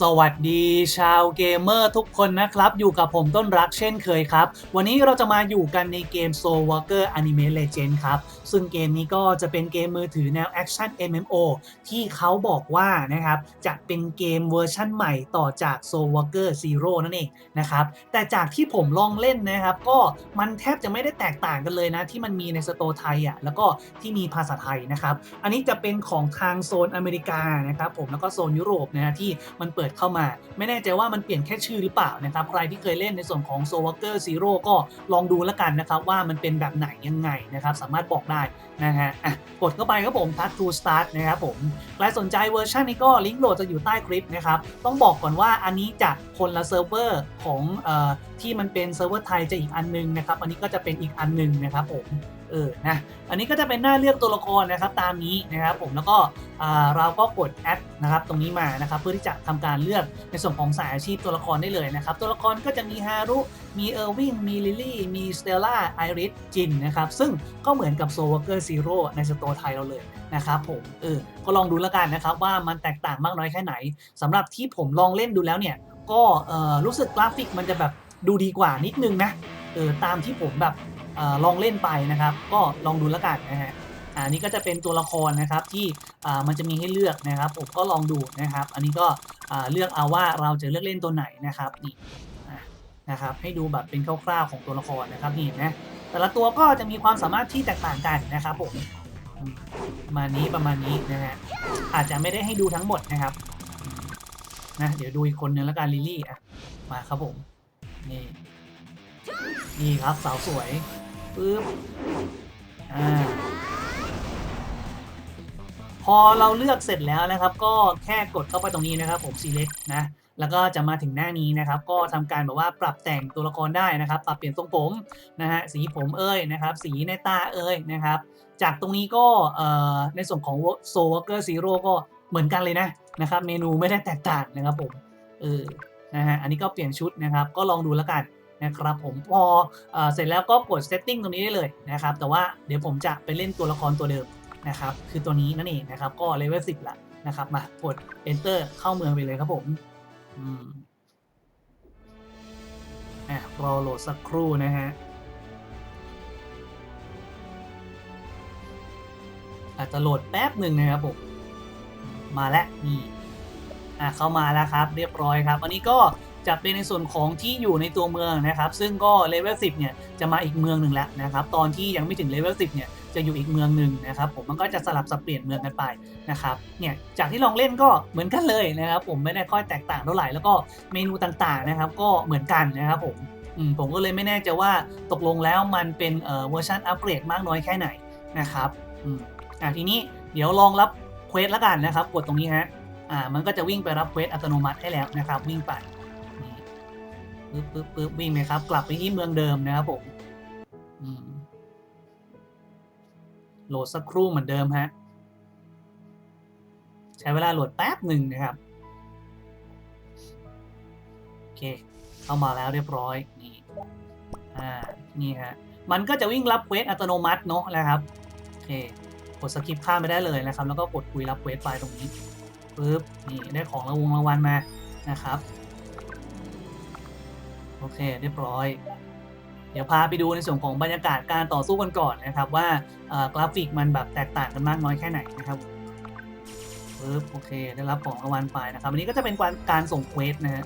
สวัสดีชาวเกมเมอร์ทุกคนนะครับ อยู่กับผมต้นรักเช่นเคยครับ วันนี้เราจะมาอยู่กันในเกม Soul Walker Anime Legend ครับ ซึ่งเกมนี้ก็จะเป็นเกมมือถือแนว Action MMO ที่เขาบอกว่านะครับ จะเป็นเกมเวอร์ชั่นใหม่ต่อจาก Soul Walker Zero นั่นเองนะครับ แต่จากที่ผมลองเล่นนะครับ ก็มันแทบจะไม่ได้แตกต่างกันเลยนะ ที่มันมีในสโตไทยอะแล้วก็ที่มีภาษาไทยนะครับ อันนี้จะเป็นของทางโซนอเมริกานะครับผมแล้วก็โซนยุโรปนะที่มันเปิดเข้ามา ไม่แน่ใจว่ามันเปลี่ยนแค่ชื่อหรือเปล่านะครับใครที่เคยเล่นในส่วนของ s o w a l k e r Zero ก็ลองดูแล้วกันนะครับว่ามันเป็นแบบไหนยังไงนะครับสามารถบอกได้นะฮะอะกดเข้าไปครับผม Path to Start นะครับผมใครสนใจเวอร์ชันนี้ก็ลิงก์โหลดจะอยู่ใต้คลิปนะครับต้องบอกก่อนว่าอันนี้จะคนละเซิร์ฟเวอร์ของอที่มันเป็นเซิร์ฟเวอร์ไทยจะอีกอันนึงนะครับอันนี้ก็จะเป็นอีกอันนึงนะครับผม เออนะอันนี้ก็จะเป็นหน้าเลือกตัวละครนะครับตามนี้นะครับผมแล้วก็เราก็กดแอดนะครับตรงนี้มานะครับเพื่อที่จะทำการเลือกในส่วนของสายอาชีพตัวละครได้เลยนะครับตัวละครก็จะมีฮารุมีเออร์วินมีลิลี่มีสเตลล่าไอริสจินนะครับซึ่งก็เหมือนกับโซวเกอร์ซีโร่ในสโตร์ไทยเราเลยนะครับผมเออก็ลองดูแล้วกันนะครับว่ามันแตกต่างมากน้อยแค่ไหนสำหรับที่ผมลองเล่นดูแล้วเนี่ยก็รู้สึกกราฟิกมันจะแบบดูดีกว่านิดนึงนะเออตามที่ผมแบบ ลองเล่นไปนะครับ ก็ลองดูแล้วกันนะฮะอ่านี่ก็จะเป็นตัวละครนะครับที่มันจะมีให้เลือกนะครับ ผมก็ลองดูนะครับ อันนี้ก็เลือกเอาว่าเราจะเลือกเล่นตัวไหนนะครับนี่นะครับให้ดูแบบเป็นคร่าวๆของตัวละครนะครับนี่นไหมแต่ละตัวก็จะมีความสามารถที่แตกต่างกันนะครับผมมประมาณนี้ประมาณนี้นะฮะอาจจะไม่ได้ให้ดูทั้งหมดนะครับนะเดี๋ยวดูอีกคนนึงแล้วกันลิลลี่อะมาครับผมนี่นี่ครับสาวสวย ปึ๊บอ่าพอเราเลือกเสร็จแล้วนะครับ ก็แค่กดเข้าไปตรงนี้นะครับ ผม select นะแล้วก็จะมาถึงหน้านี้นะครับ ก็ทำการแบบว่าปรับแต่งตัวละครได้นะครับ ปรับเปลี่ยนทรงผมนะฮะสีผมเอ้ยนะครับ สีในตาเอ้ยนะครับ จากตรงนี้ก็เอ่อในส่วนของ Soul Walker Zero ก็เหมือนกันเลยนะนะครับ เมนูไม่ได้แตกต่างนะครับผมเออนะฮะอันนี้ก็เปลี่ยนชุดนะครับ ก็ลองดูแล้วกัน นะครับผมพอเอเสร็จแล้วก็กด setting ตรงนี้ได้เลยนะครับแต่ว่าเดี๋ยวผมจะไปเล่นตัวละครตัวเดิมนะครับคือตัวนี้นั่นเองนะครับก็เลเวล10ละนะครับมากด enter เข้าเมืองไปเลยครับผมอืมอะรอโหลดสักครู่นะฮะอาจจะโหลดแป๊บหนึ่งนะครับผมมาแล้วนี่อะเข้ามาแล้วครับ เรียบร้อยครับ อันนี้ก็ จะเป็นในส่วนของที่อยู่ในตัวเมืองนะครับ ซึ่งก็เลเวล10เนี่ยจะมาอีกเมืองหนึ่งแล้วนะครับตอนที่ยังไม่ถึงเลเวล10เนี่ยจะอยู่อีกเมืองหนึ่งนะครับผมมันก็จะสลับสับเปลี่ยนเมืองกันไปนะครับเนี่ยจากที่ลองเล่นก็เหมือนกันเลยนะครับ ผมไม่ได้ค่อยแตกต่างเท่าไหร่แล้วก็เมนูต่างๆนะครับ ก็เหมือนกันนะครับผมผมก็เลยไม่แน่ใจว่าตกลงแล้วมันเป็นเวอร์ชันอัปเกรดมากน้อยแค่ไหนนะครับอืมอะทีนี้เดี๋ยวลองรับเควสล้วกันนะครับ กดตรงนี้ฮะอ่ามันก็จะวิ่งไปรับเควสอัตโนมัติให้แล้วนะครับ วิ่งไป ปึ๊บปึ๊บปึ๊บวิ่งไหมครับ กลับไปที่เมืองเดิมนะครับผมโหลดสักครู่เหมือนเดิมฮะ ใช้เวลาโหลดแป๊บหนึ่งนะครับ โอเค เข้ามาแล้วเรียบร้อย นี่อ่านี่ฮะ มันก็จะวิ่งรับเควสอัตโนมัติเนาะนะครับ โอเค กดสกิปข้ามไปได้เลยนะครับ แล้วก็กดคุยรับเควสไปตรงนี้ปึ๊บนี่ได้ของรางวงรางวัลมานะครับ โอเค เรียบร้อย เดี๋ยวพาไปดูในส่วนของบรรยากาศการต่อสู้กันก่อนนะครับ ว่ากราฟิกมันแบบแตกต่างกันมากน้อยแค่ไหนนะครับปึ๊บโอเค ได้รับของรางวัลไปนะครับอันนี้ก็จะเป็นการส่งเควสนะฮะ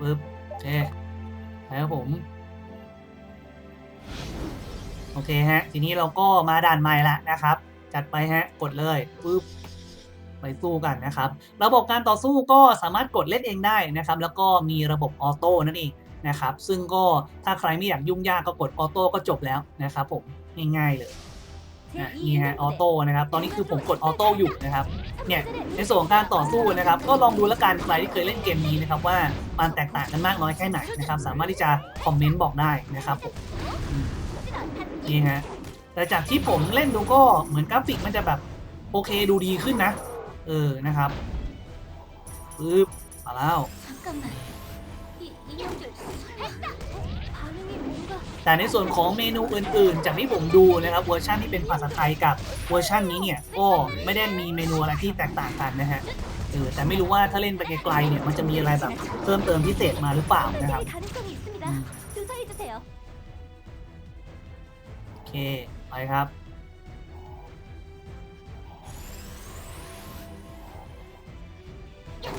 ปึ๊บโอเคแล้วผมโอเคฮะ ทีนี้เราก็มาด่านใหม่ละนะครับ จัดไปฮะ กดเลยปึ๊บ ไปสู้กันนะครับ ระบบการต่อสู้ก็สามารถกดเล่นเองได้นะครับ แล้วก็มีระบบออโต้นั่นเองนะครับ ซึ่งก็ถ้าใครไม่อยากยุ่งยากก็กดออโต้ก็จบแล้วนะครับผมง่ายๆเลยอะนี่ฮะออโต้นะครับตอนนี้คือผมกดออโต้อยู่นะครับเนี่ยในส่วนของการต่อสู้นะครับ ก็ลองดูแล้วกันใครที่เคยเล่นเกมนี้นะครับว่ามันแตกต่างกันมากน้อยแค่ไหนนะครับ สามารถที่จะคอมเมนต์บอกได้นะครับผมอืมนี่ฮะแต่จากที่ผมเล่นดูก็เหมือนกราฟิกมันจะแบบโอเคดูดีขึ้นนะ เออนะครับปึ๊บมาแล้วแต่ในส่วนของเมนูอื่นๆ จากที่ผมดูนะครับเวอร์ชันที่เป็นภาษาไทยกับเวอร์ชันนี้เนี่ยก็ไม่ได้มีเมนูอะไรที่แตกต่างกันนะฮะเออแต่ไม่รู้ว่าถ้าเล่นไปไกลๆเนี่ยมันจะมีอะไรแบบเพิ่มเติมพิเศษมาหรือเปล่านะครับโอเคไปครับ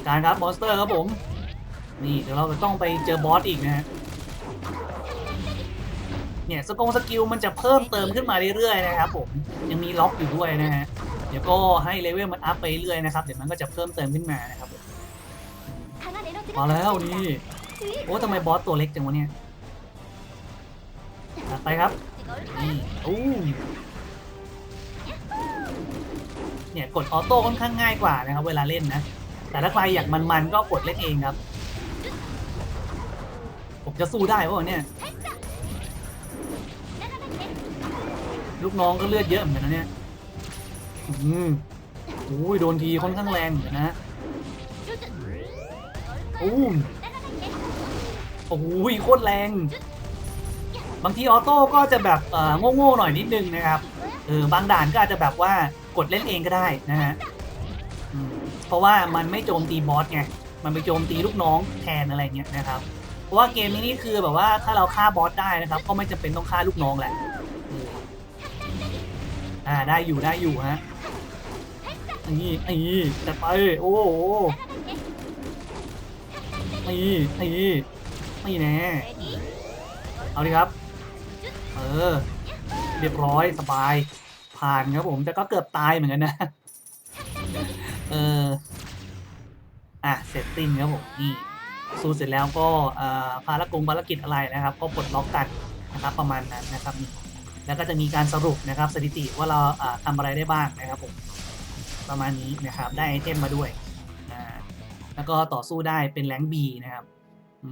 การครับมอนสเตอร์ครับผม นี่เดี๋ยวเราจะต้องไปเจอบอสอีกนะฮะเนี่ยสกงสกิลมันจะเพิ่มเติมขึ้นมาเรื่อยๆนะครับผมยังมีล็อกอยู่ด้วยนะฮะเดี๋ยวก็ให้เลเวลมันอัพไปเรื่อยนะครับเดี๋ยวมันก็จะเพิ่มเติมขึ้นมานะครับมาแล้วนี่โอ้ทำไมบอสตัวเล็กจังวะเนี่ยไปครับนี่โอ้เนี่ยกดออโต้ค่อนข้างง่ายกว่านะครับเวลาเล่นนะ แต่ถ้าใครอยากมันๆก็กดเล่นเองครับ ผมจะสู้ได้ปะวะเนี่ย ลูกน้องก็เลือดเยอะเหมือนกันนะเนี่ย อืมโอ้ยโดนทีค่อนข้างแรงเหมือนกันนะอู้มโอ้ยโคตรแรง บางทีออโต้ก็จะแบบเอ่อโง่ๆหน่อยนิดนึงนะครับ เออบางด่านก็อาจจะแบบว่ากดเล่นเองก็ได้นะฮะอืม เพราะว่ามันไม่โจมตีบอสไง มันไปโจมตีลูกน้องแทนอะไรเงี้ยนะครับ เพราะว่าเกมนี้นี่คือแบบว่าถ้าเราฆ่าบอสได้นะครับ ก็ไม่จำเป็นต้องฆ่าลูกน้องแหละอออ่าได้อยู่ได้อยู่ฮะนี่นี่แต่ไป โอ้โหนี่นี่นี่แน่เอาดิครับ เออ เรียบร้อยสบายผ่านครับผม แต่ก็เกือบตายเหมือนกันนะ เอออะเสร็จสิ้นครับผมนี่สู้เสร็จแล้วก็อ่ภารกงภารกิจอะไรนะครับ ก็ปลดล็อกกันนะครับประมาณนั้นนะครับนี่แล้วก็จะมีการสรุปนะครับสถิติว่าเราอ่าทำอะไรได้บ้างนะครับผมประมาณนี้นะครับได้ไอเทมมาด้วยอ่าแล้วก็ต่อสู้ได้เป็นแรง B นะครับ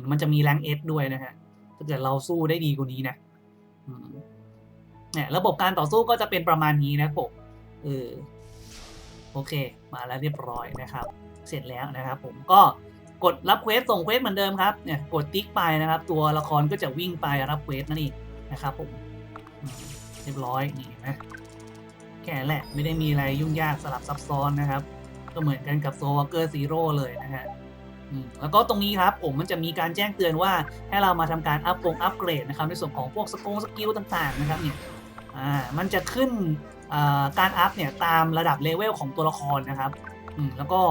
มันจะมีแรง S ด้วยนะฮะถ้าเกิดเราสู้ได้ดีกว่านี้นะเนี่ยระบบการต่อสู้ก็จะเป็นประมาณนี้นะผมเออ โอเค มาแล้วเรียบร้อยนะครับ เสร็จแล้วนะครับผมก็กดรับเควสส่งเควสเหมือนเดิมครับเนี่ยกดติ๊กไปนะครับ ตัวละครก็จะวิ่งไปรับเควสนั่นเองนะครับผมเรียบร้อยนี่เห็นไหมแค่แหละไม่ได้มีอะไรยุ่งยากสลับซับซ้อนนะครับ ก็เหมือนกันกับโซวเกอร์ซีโร่เลยนะฮะอืมแล้วก็ตรงนี้ครับผมมันจะมีการแจ้งเตือนว่าให้เรามาทำการอัพกงอัปเกรดนะครับในส่วนของพวกสกงสกิลต่างๆนะครับเนี่ยอ่ามันจะขึ้น การอัพเนี่ยตามระดับเลเวลของตัวละครนะครับอืมแล้วก็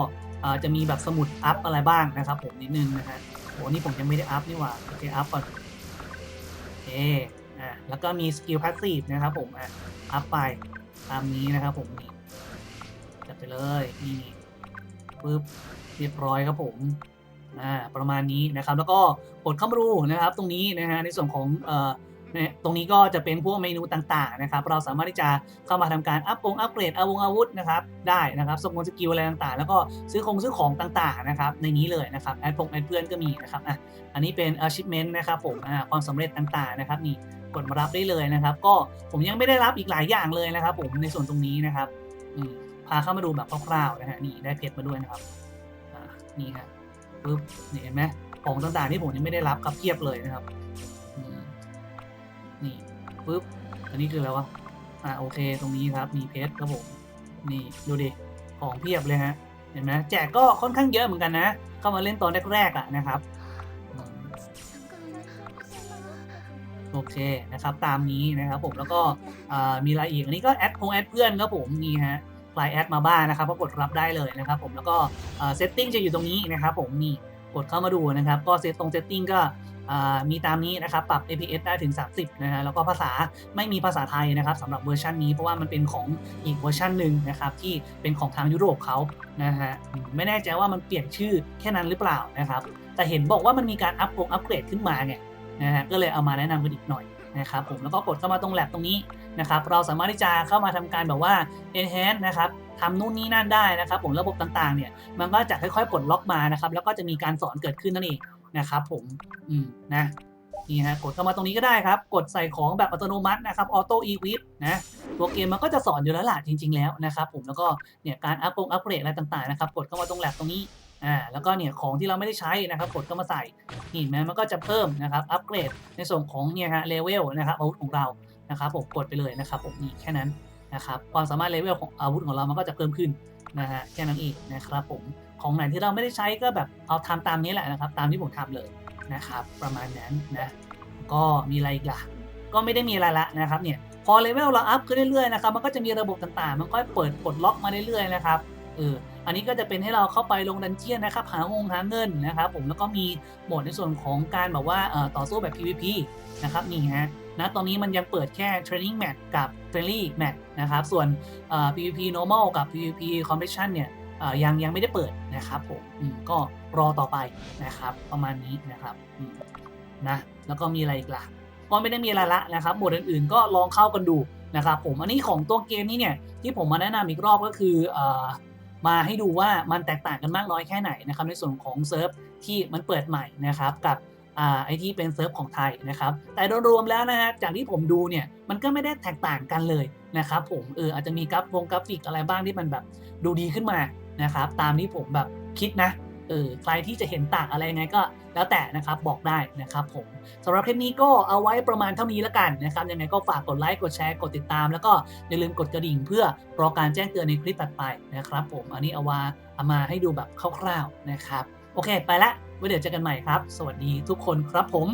จะมีแบบสมุดอัพอะไรบ้างนะครับ ผมนิดนึงนะฮะโหนี่ผมยังไม่ได้อัพนี่หว่าโอเคอัพก่อนโอเคอ่าแล้วก็มีสกิลพาสซีฟนะครับผมอะอัพไปตามนี้นะครับผมนี่จัดไปเลยนี่ปึ๊บเรียบร้อยครับผมอ่าประมาณนี้นะครับ แล้วก็กดเข้ามาดูนะครับ ตรงนี้นะฮะในส่วนของเอ่อ นี่ยตรงนี้ก็จะเป็นพวกเมนูต่างๆนะครับ เราสามารถที่จะเข้ามาทำการอัพองอัปเกรดอาวงอาวุธนะครับได้นะครับสมมติสกิลอะไรต่างๆ แล้วก็ซื้อของซื้อของต่างๆนะครับในนี้เลยนะครับแอดพงแอดเพื่อนก็มีนะครับอะอันนี้เป็น achievement นะครับผมอ่าความสำเร็จต่างๆนะครับนี่กดมารับได้เลยนะครับ ก็ผมยังไม่ได้รับอีกหลายอย่างเลยนะครับ ผมในส่วนตรงนี้นะครับพาเข้ามาดูแบบคร่าวๆนะฮะนี่ได้เพชรมาด้วยนะครับอ่านี่ครับปุ๊บเห็นไหมของต่างๆที่ผมยังไม่ได้รับครับเพียบเลยนะครับ ปุ๊บอันนี้คืออะไรวะอ่าโอเค ตรงนี้ครับมีเพชรครับผมนี่ดูดิของเพียบเลยฮะเห็นไหมแจกก็ค่อนข้างเยอะเหมือนกันนะเข้ามาเล่นตอนแรกๆอะนะครับโอเคนะครับตามนี้นะครับผมแล้วก็อ่ามีอะไรอีกอันนี้ก็แอดพงแอดเพื่อนครับผมนี่ฮะไลน์แอดมาบ้างนะครับก็กดรับได้เลยนะครับผมแล้วก็เซตติ้งจะอยู่ตรงนี้นะครับผมนี่กดเข้ามาดูนะครับ ก็เซตตรงเซตติ้งก็ มีตามนี้นะครับปรับ APS ได้ถึง 30นะฮะแล้วก็ภาษาไม่มีภาษาไทยนะครับสำหรับเวอร์ชันนี้เพราะว่ามันเป็นของอีกเวอร์ชันหนึ่งนะครับที่เป็นของทางยุโรปเขานะฮะไม่แน่ใจว่ามันเปลี่ยนชื่อแค่นั้นหรือเปล่านะครับแต่เห็นบอกว่ามันมีการอัปโกงอัปเกรดขึ้นมาไงนะฮะก็เลยเอามาแนะนำกันอีกหน่อยนะครับผมแล้วก็กดเข้ามาตรงแลบตรงนี้นะครับเราสามารถที่จะเข้ามาทำการแบบว่า enhance นะครับทำนู่นนี่นั่นได้นะครับผมระบบต่างๆเนี่ยมันก็จะค่อยๆปลดล็อกมานะครับแล้วก็จะมีการสอนเกิดขึ้นนั่นเอง นะครับผมอืมนะนี่ฮะกดเข้ามาตรงนี้ก็ได้ครับ กดใส่ของแบบอัตโนมัตินะครับออโต้อีวิปนะตัวเกมมันก็จะสอนอยู่แล้วล่ะจริง ๆ แล้วนะครับผมแล้วก็เนี่ยการอัพปงอัปเกรดอะไรต่างๆนะครับกดเข้ามาตรงแลบตรงนี้อ่าแล้วก็เนี่ยของที่เราไม่ได้ใช้นะครับกดก็มาใส่นี่เห็นไหมมันก็จะเพิ่มนะครับอัปเกรดในส่วนของเนี่ยฮะเลเวลนะครับอาวุธของเรานะครับผมกดไปเลยนะครับผมนี่แค่นั้นนะครับความสามารถเลเวลของอาวุธของเรามันก็จะเพิ่มขึ้น นะฮะแค่นั้นเองนะครับผมของไหนที่เราไม่ได้ใช้ก็แบบเอาทำตามนี้แหละนะครับ ตามที่ผมทำเลยนะครับ ประมาณนั้นนะก็มีอะไรอีกล่ะก็ไม่ได้มีอะไรละนะครับเนี่ยพอเลเวลเราอัพขึ้นเรื่อยๆนะครับมันก็จะมีระบบต่างๆ มันก็เปิดปลดล็อกมาเรื่อยๆนะครับเออ อันนี้ก็จะเป็นให้เราเข้าไปลงดันเจียนนะครับ หางงหาเงินนะครับ ผมแล้วก็มีโหมดในส่วนของการแบบว่าต่อสู้แบบ PVP นะครับนี่ฮะนะตอนนี้มันยังเปิดแค่ Training Match กับ Friendly Match นะครับ ส่วน PVP Normal กับ PVP Competition เนี่ยยังยังไม่ได้เปิดนะครับผมมก็รอต่อไปนะครับ ประมาณนี้นะครับนะแล้วก็มีอะไรอีกล่ะก็ไม่ได้มีอะไรละนะครับโหมดอื่นๆ ก็ลองเข้ากันดูนะครับผมอันนี้ของตัวเกมนี้เนี่ยที่ผมมาแนะนำอีกรอบก็คืออ มาให้ดูว่ามันแตกต่างกันมากน้อยแค่ไหนนะครับในส่วนของเซิร์ฟที่มันเปิดใหม่นะครับกับอ่าไอที่เป็นเซิร์ฟของไทยนะครับ แต่โดยรวมแล้วนะฮะจากที่ผมดูเนี่ยมันก็ไม่ได้แตกต่างกันเลยนะครับผมเอออาจจะมีกราฟวงกราฟิกอะไรบ้างที่มันแบบดูดีขึ้นมานะครับตามที่ผมแบบคิดนะ เออใครที่จะเห็นต่างอะไรยังไงก็แล้วแต่นะครับบอกได้นะครับผมสำหรับคลิปนี้ก็เอาไว้ประมาณเท่านี้แล้วกันนะครับยังไงก็ฝากกดไลค์กดแชร์กดติดตาม แล้วก็อย่าลืมกดกระดิ่งเพื่อรอการแจ้งเตือนในคลิปต่อไปนะครับผมอันนี้เอาว่าเอามาให้ดูแบบคร่าวๆนะครับ โอเค ไปละไว้เดี๋ยวเจอกันใหม่ครับ สวัสดีทุกคนครับผม